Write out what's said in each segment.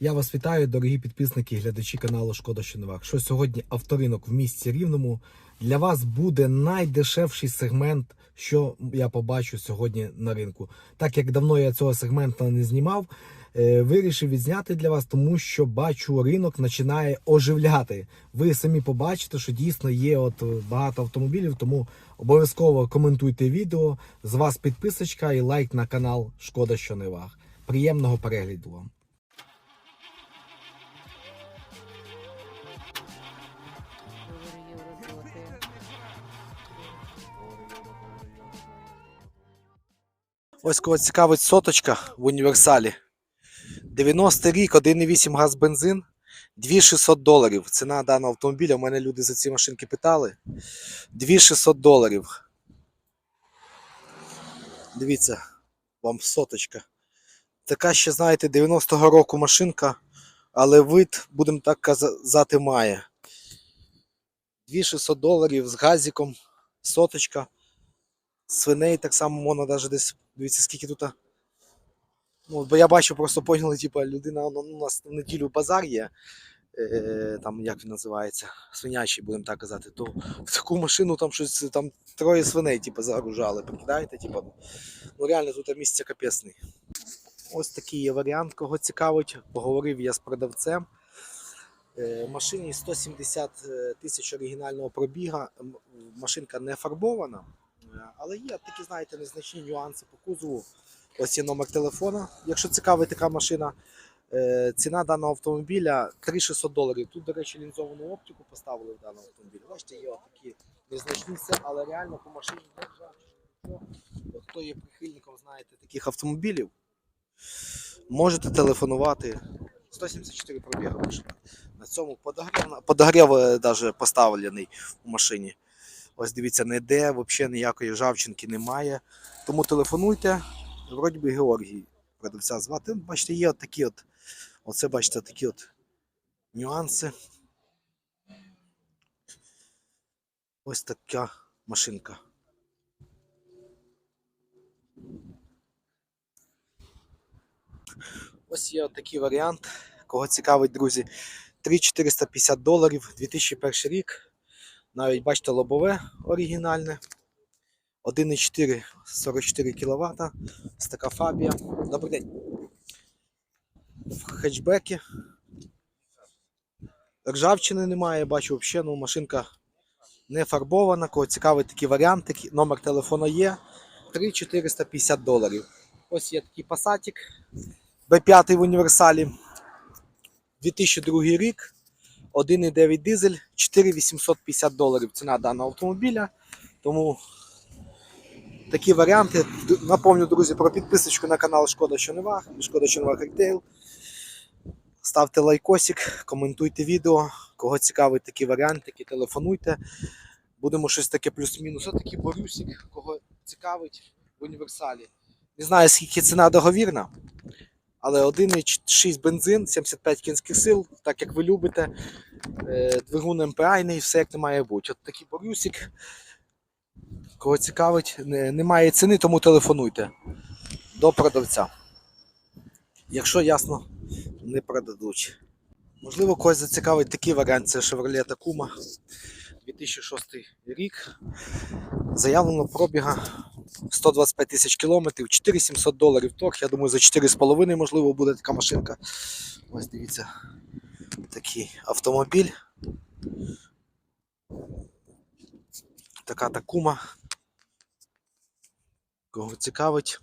Я вас вітаю, дорогі підписники і глядачі каналу Шкода що Новак. Що сьогодні авторинок в місті Рівному для вас буде найдешевший сегмент, що я побачу сьогодні на ринку. Так як давно я цього сегмента не знімав, е, вирішив відзняти для вас, тому що бачу, ринок починає оживляти. Ви самі побачите, що дійсно є от багато автомобілів, тому обов'язково коментуйте відео. З вас підписочка і лайк на канал Шкода що Новак. Приємного перегляду вам. Ось кого цікавить соточка в універсалі. 90 рік, 1,8 газ бензин, 2600 доларів. Ціна даного автомобіля. У мене люди за ці машинки питали. 2600 доларів. Дивіться, вам соточка. Така ще, знаєте, 90-го року машинка, але вид, будемо так казати, має. 2600 доларів з газиком, соточка. Свиней так само можна навіть десь. Дивіться, скільки тут. Ну, бо я бачу, просто поняли, типу, людина ну, у нас в неділю базар є. Е, там як він називається, свинячий, будемо так казати, то в таку машину там щось там троє свиней, типу, загружали. Прикидаєте, типу, ну, ну реально тут місце капесний. Ось такий є варіант, кого цікавить. Поговорив я з продавцем. Е, машині 170 тисяч оригінального пробіга. Машинка не фарбована. Е, Але є такі, знаєте, незначні нюанси по кузову. Ось є номер телефона. Якщо цікавить така машина, Е, ціна даного автомобіля 3600 доларів. Тут, до речі, лінзовану оптику поставили в даному автомобілі. Бачите, є такі незначні але реально по машині. От хто є прихильником, знаєте, таких автомобілів, можете телефонувати. 174 пробіга машина. На цьому подогрів, подогрів навіть поставлений у машині. Ось дивіться, ніде взагалі ніякої ржавчинки немає. Тому телефонуйте. Вроді би Георгій продавця звати. Бачите, є от такі от. Оце бачите такі от нюанси. Ось така машинка. Ось є такий варіант. Кого цікавить, друзі. 3450 доларів, 2001 рік. Навіть бачите, лобове оригінальне. 1,4 44 кВт. Ось така фабія. Добрий день. В хетчбекі. Ржавчини немає, бачу взагалі, ну, машинка не фарбована. Кого цікавий такий варіант, номер телефону є. 3450 доларів. Ось є такий пасатик. B5 в універсалі. 2002 рік. 1,9 дизель, 4850 доларів ціна даного автомобіля. Тому такі варіанти. Напомню, друзі, про підписочку на канал Шкода ваг, Шкода ваг Ректейл. Ставте лайкосик, коментуйте відео. Кого цікавить такі варіантики, телефонуйте. Будемо щось таке плюс-мінус. Отакий борюсик, кого цікавить в універсалі. Не знаю, скільки ціна договірна, але 1,6 бензин, 75 кінських сил, так як ви любите. Е, Двигун МПАйний, все як не має бути. От такий борюсик. Кого цікавить, немає ціни, тому телефонуйте до продавця. Якщо ясно, не продадуть. Можливо, когось зацікавить такий варіант, це Chevrolet Tacoma 2006 рік. Заявлено пробіга 125 тисяч кілометрів, 4700 доларів торг. Я думаю, за 4,5 можливо буде така машинка. Ось дивіться, такий автомобіль. Така Такума. Кого цікавить,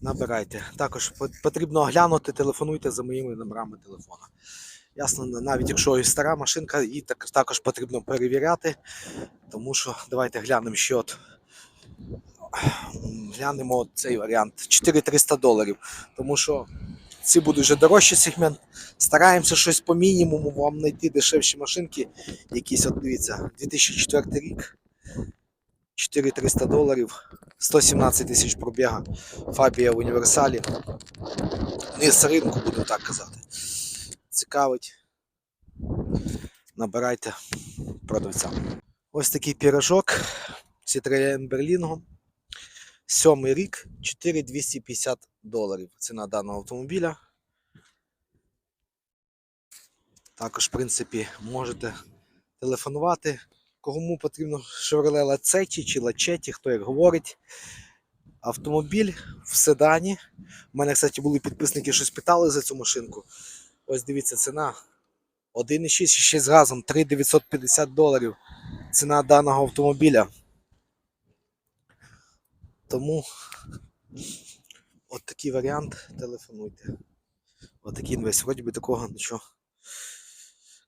набирайте. Також потрібно оглянути, телефонуйте за моїми номерами телефона. Ясно, навіть якщо і стара машинка, її також потрібно перевіряти. Тому що давайте глянемо ще от. Глянемо цей варіант 4300 доларів. Тому що ці будуть вже дорожчий сегмент. Стараємося щось по мінімуму вам знайти дешевші машинки. Якісь, от дивіться, 2004 рік. 4300 доларів, 117 тисяч пробіга. Фабія в універсалі. Не з ринку, будемо так казати. Цікавить. Набирайте продавця. Ось такий пірожок Citroen Berlingo. Сьомий рік, 4250 доларів. Ціна даного автомобіля. Також, в принципі, можете телефонувати. Кому потрібно Chevrolet Lacetti чи Lacetti, хто як говорить. Автомобіль в седані. У мене, кстати, були підписники, що питали за цю машинку. Ось дивіться, ціна 1,6 і ще з газом 3,950 доларів. Ціна даного автомобіля. Тому от такий варіант телефонуйте. От інвест. Вроді би такого нічого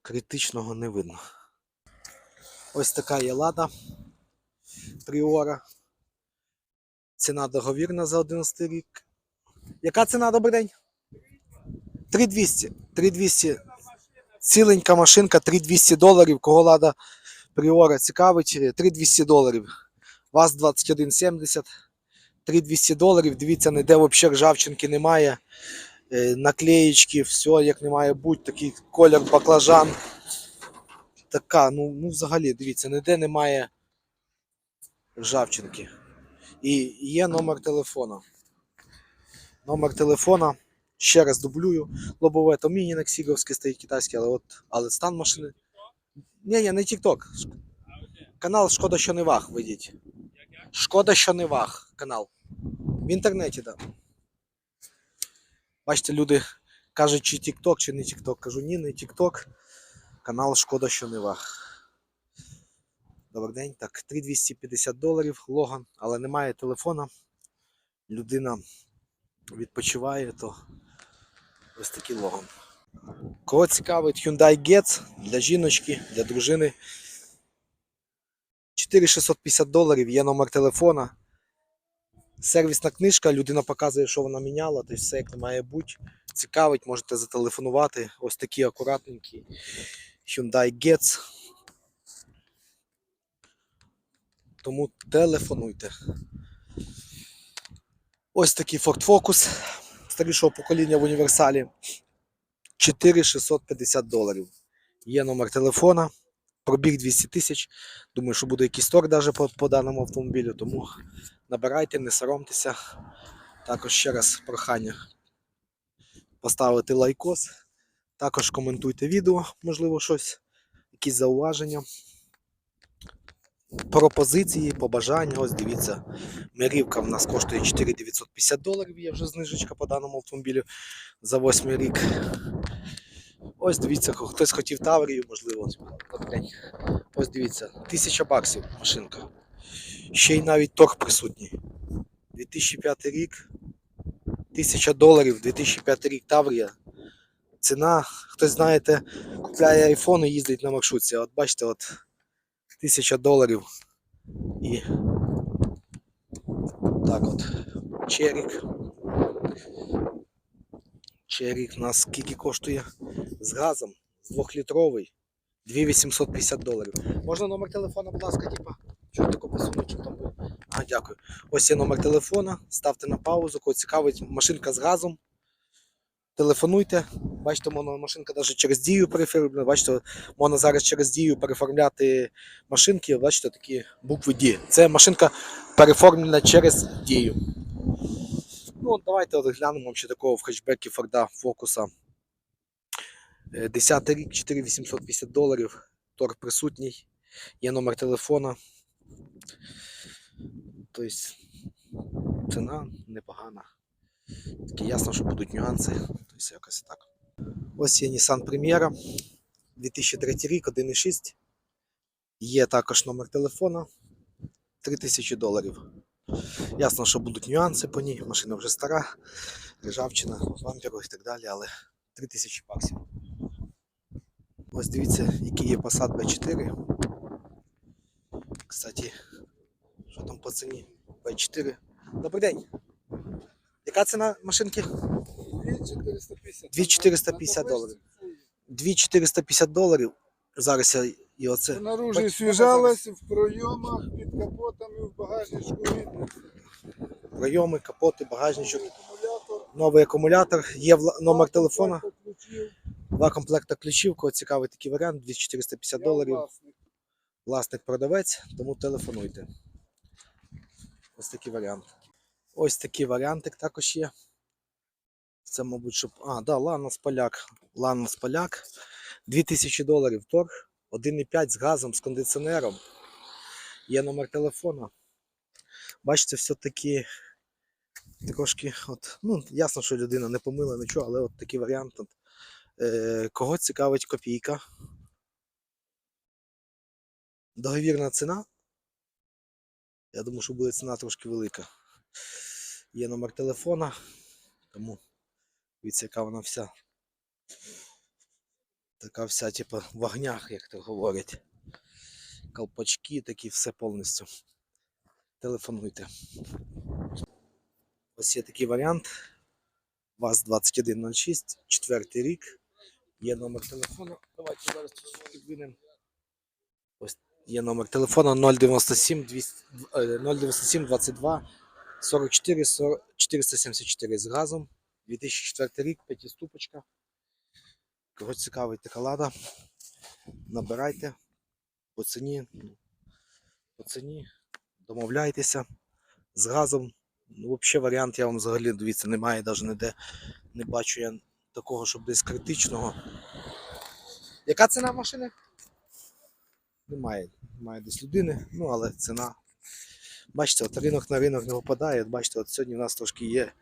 критичного не видно. Ось така є лада Пріора. Ціна договірна за 11 рік. Яка ціна, добрий день? 3200. 3200. Ціленька машинка, 3200 доларів. Кого лада Пріора цікавить, 3200 доларів. ВАЗ 2170. 3200 доларів. Дивіться, ніде взагалі ржавчинки немає. Е, Наклеєчки, все як не має бути. Такий колір баклажан. Така, ну, ну взагалі, дивіться, ніде немає ржавчинки. І є номер телефона. Номер телефона. Ще раз дублюю. Лобове то міні Нексіговське стоїть китайське, але от але стан машини. Ні, ні, не TikTok. Канал Шкода, що не ваг, видіть. Шкода, що не ваг. Канал. В інтернеті, так. Да. Бачите, люди кажуть, чи TikTok, чи не TikTok. Кажу, ні, не TikTok. Канал Шкода, що не ваг. Добрий день. Так, 3250 доларів Логан, але немає телефона. Людина відпочиває, то ось такий Логан. Кого цікавить Hyundai Getz для жіночки, для дружини. 4650 доларів, є номер телефона. Сервісна книжка, людина показує, що вона міняла, тобто все як має бути. Цікавить, можете зателефонувати. Ось такі акуратненькі Hyundai Getz. Тому телефонуйте. Ось такий Ford Focus старішого покоління в універсалі. 4650 доларів. Є номер телефона, пробіг 200 тисяч. Думаю, що буде якийсь торг даже по, по даному автомобілю, тому набирайте, не соромтеся. Також ще раз прохання поставити лайкос. Також коментуйте відео, можливо, щось, якісь зауваження. Пропозиції, побажання. Ось дивіться, мирівка в нас коштує 4950 доларів. Є вже знижечка по даному автомобілю за 8 рік. Ось дивіться, хтось хотів Таврію, можливо. Ось дивіться, 1000 баксів машинка. Ще й навіть торг присутній. 2005 рік, 1000 доларів, 2005 рік Таврія. Ціна, хтось знаєте, купляє айфон і їздить на маршрутці. От бачите, от 1000 доларів. І так от. Черік. Черік у нас скільки коштує з газом, з 2-літровий, 2850 доларів. Можна номер телефона, будь ласка, типа? Чого тако посунути, там був? А, дякую. Ось є номер телефона, ставте на паузу, кого цікавить машинка з газом. Телефонуйте. Бачите, можна машинка навіть через дію переформляти. Бачите, можна зараз через дію переформляти машинки. Бачите, такі букви D. Це машинка переформлена через дію. Ну, давайте глянемо ще такого в хетчбекі Форда Фокуса. Е, 10 рік, 4850 доларів. Торг присутній. Є номер телефона. Тобто ціна непогана. Таке ясно, що будуть нюанси. Тобто якось так. Ось є Nissan Primera. 2003 рік, 1,6. Є також номер телефона. 3000 доларів. Ясно, що будуть нюанси по ній. Машина вже стара, ржавчина, бамперу і так далі, але 3000 баксів. Ось дивіться, який є Passat B4. Кстати, що там по ціні? B4. Добрий день. Яка ціна машинки? 2450. 2450 доларів. 2450 доларів. Зараз я і оце. Наружі свіжалась в пройомах, під капотами, в багажничку видно. Прийоми, капоти, багажничок, новий акумулятор. Є номер телефона, два комплекти ключів. Кого цікавий такий варіант, 2450 Я доларів. Власник. власник продавець, тому телефонуйте. Ось такий варіант. Ось такий варіантик також є. Це, мабуть, щоб. А, да, Ланос Поляк. Ланос Поляк. 2000 доларів торг, 1,5 з газом, з кондиціонером. Є номер телефона. Бачите, все-таки трошки, от, ну, ясно, що людина не помила нічого, але от такий варіант. Е, кого цікавить копійка? Договірна ціна. Я думаю, що буде ціна трошки велика. Є номер телефона, тому дивіться, яка вона вся. Така вся, типу, в огнях, як то говорять. Колпачки такі, все повністю. Телефонуйте. Ось є такий варіант. ВАЗ-2106, четвертий рік. Є номер телефону. Давайте зараз підвинемо. Є номер телефону 097 200, е, 097 22 44 474 з газом. 2004 рік, п'ятиступочка. Кого цікавить така лада, набирайте по ціні, по ціні, домовляйтеся з газом. Ну, взагалі варіант я вам взагалі дивіться, немає навіть ніде. Не бачу я такого, щоб десь критичного. Яка ціна машини? Немає. Немає десь людини, ну але ціна. Бачите, от ринок на ринок не випадає. Бачите, от сьогодні у нас трошки є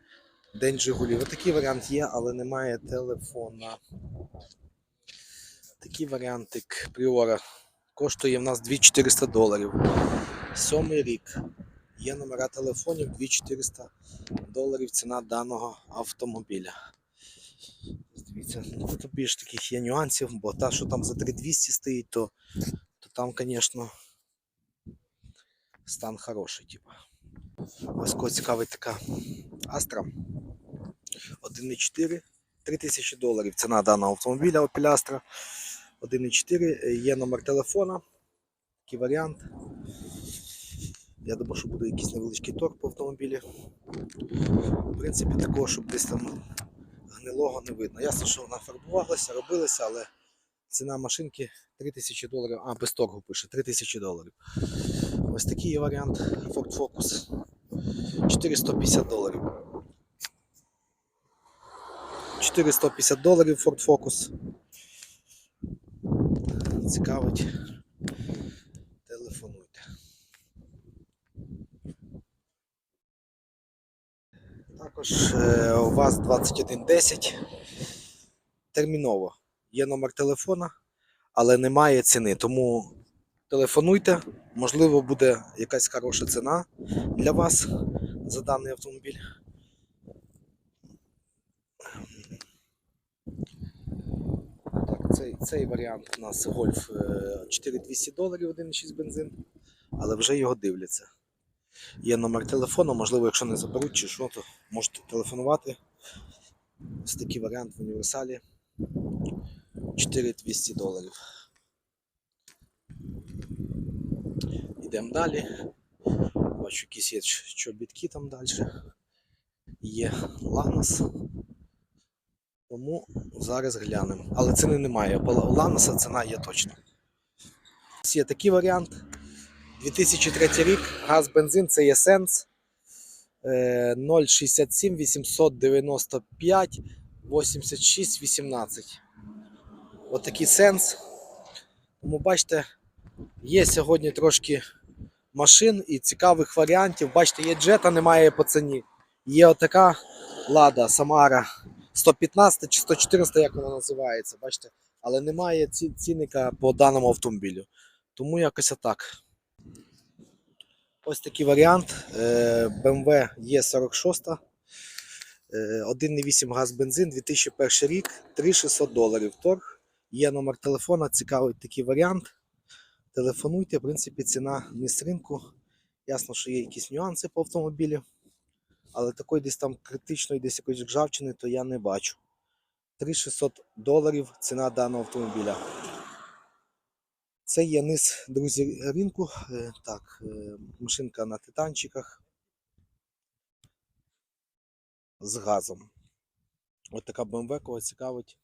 День Жигулів. Ось такий варіант є, але немає телефона. Такий варіантик Пріора. Коштує в нас 2400 доларів. Сьомий рік. Є номера телефонів 2400 доларів ціна даного автомобіля. Дивіться, ну, тут більш таких є нюансів, бо та, що там за 3200 стоїть, то, то там, звісно, стан хороший. Типу. Ось кого цікавить така Astra 1.4, 3000 доларів ціна даного автомобіля Opel Astra 1.4, є номер телефона, такий варіант. Я думаю, що буде якийсь невеличкий торг по автомобілі. В принципі, такого, щоб десь там гнилого не видно. Ясно, що вона фарбувалася, робилася, але ціна машинки 3000 доларів. А, без торгу пише 3000 доларів. Ось такий є варіант Ford Focus. 450 доларів. 450 доларів Ford Focus. Цікавить. Телефонуйте. Також е, у вас 2110. Терміново. Є номер телефона, але немає ціни. Тому телефонуйте. Можливо, буде якась хороша ціна для вас за даний автомобіль. Цей, цей варіант у нас Golf е, 4200 доларів 1,6 бензин, але вже його дивляться. Є номер телефону, можливо, якщо не заберуть чи що, то можете телефонувати. Ось такий варіант в універсалі. 4200 доларів. Йдемо далі. Бачу, якісь є чобітки там далі. Є Ланос. Тому зараз глянемо. Але ціни немає. У Ланоса ціна є точно. Є такий варіант. 2003 рік, газ бензин, це є сенс. Е, 067 895 86 18. Отакий сенс. Тому бачите, є сьогодні трошки машин і цікавих варіантів. Бачите, є джета, немає по ціні. Є отака лада Самара 115 чи 114, як вона називається. Бачите, але немає ці- цінника по даному автомобілю. Тому якось отак. Ось такий варіант. BMW E46. е, 1,8 газ бензин, 2001 рік, 3600 доларів торг. Є номер телефона, цікавий такий варіант. Телефонуйте, в принципі, ціна з ринку. Ясно, що є якісь нюанси по автомобілі, але такої десь там критичної, десь якоїсь ржавчини, то я не бачу. 3600 доларів ціна даного автомобіля. Це є низ, друзі, ринку. Е, Так, е, машинка на титанчиках з газом. Ось така BMW, кого цікавить.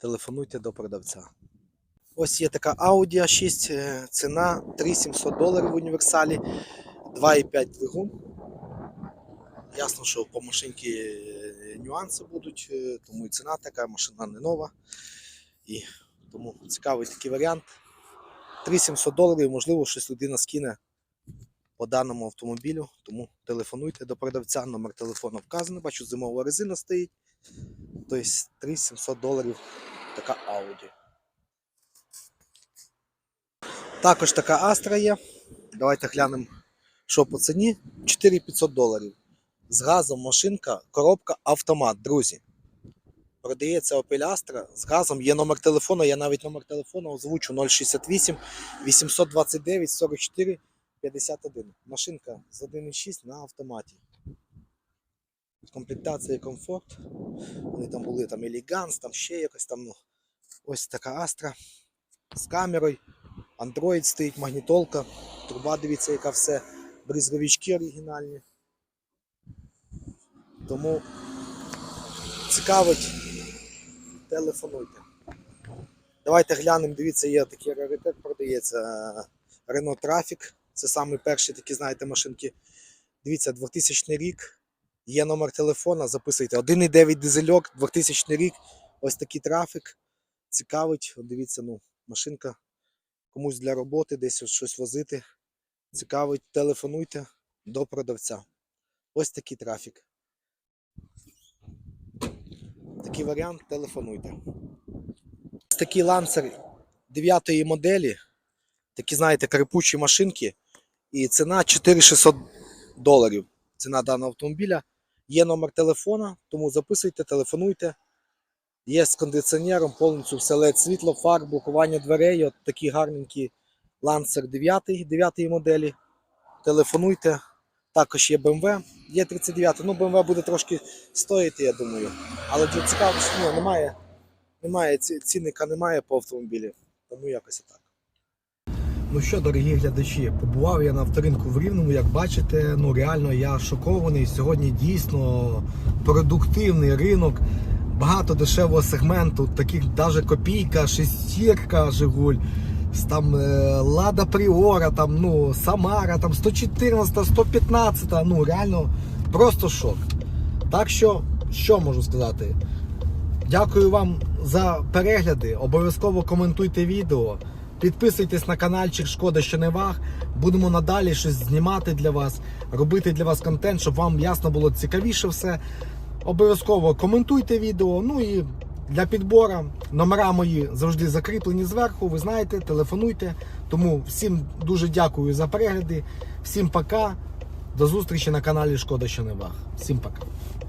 Телефонуйте до продавця. Ось є така Audi A6, е, ціна 3700 доларів в універсалі, 2,5 двигун. Ясно, що по машинці е, нюанси будуть, е, тому і ціна така, машина не нова. І Тому цікавий такий варіант. 3700 доларів, можливо, щось людина скине по даному автомобілю. Тому телефонуйте до продавця, номер телефону вказаний. Бачу, зимова резина стоїть. Тобто 3700 доларів така Audi. Також така Astra є. Давайте глянемо, що по ціні. 4500 доларів. З газом машинка, коробка автомат, друзі. Продається Opel Astra з газом. Є номер телефону, я навіть номер телефону озвучу 068 829 44 51. Машинка з 1.6 на автоматі. Комплектація і комфорт. Вони там були там Еліганс, там ще якось там. Ну, ось така Astra з камерою. Android стоїть, магнітолка, труба, дивіться, яка все, бризговички оригінальні. Тому цікавить, телефонуйте. Давайте глянемо, дивіться, є такий раритет, продається Renault Traffic. Це самий перший такі, знаєте, машинки. Дивіться, 2000 рік. Є номер телефона, записуйте. 1,9 дизельок, 2000 рік. Ось такий трафік. Цікавить. Дивіться, ну, машинка комусь для роботи, десь щось возити. Цікавить, телефонуйте до продавця. Ось такий трафік. Такий варіант, телефонуйте. Ось такий ланцер 9 моделі. Такі, знаєте, крипучі машинки. І ціна 4600 доларів. Ціна даного автомобіля. Є номер телефона, тому записуйте, телефонуйте. Є з кондиціонером, повністю все LED світло, фар, блокування дверей. От такі гарненькі Lancer 9, 9 моделі. Телефонуйте. Також є BMW, є 39. Ну, BMW буде трошки стоїти, я думаю. Але для цікавості ні, немає, немає ці- цінника немає по автомобілі. Тому якось так. Ну що, дорогі глядачі, побував я на авторинку в Рівному, як бачите, ну реально я шокований. Сьогодні дійсно продуктивний ринок, багато дешевого сегменту, таких навіть копійка, шестірка, Жигуль, там е, Лада Пріора, там, ну, Самара, там 114, 115, ну реально просто шок. Так що, що можу сказати? Дякую вам за перегляди. Обов'язково коментуйте відео. Підписуйтесь на каналчик Шкода, що не ваг. Будемо надалі щось знімати для вас, робити для вас контент, щоб вам ясно було цікавіше все. Обов'язково коментуйте відео. Ну і для підбору номера мої завжди закріплені зверху. Ви знаєте, телефонуйте. Тому всім дуже дякую за перегляди. Всім пока. До зустрічі на каналі Шкода, що не ваг. Всім пока.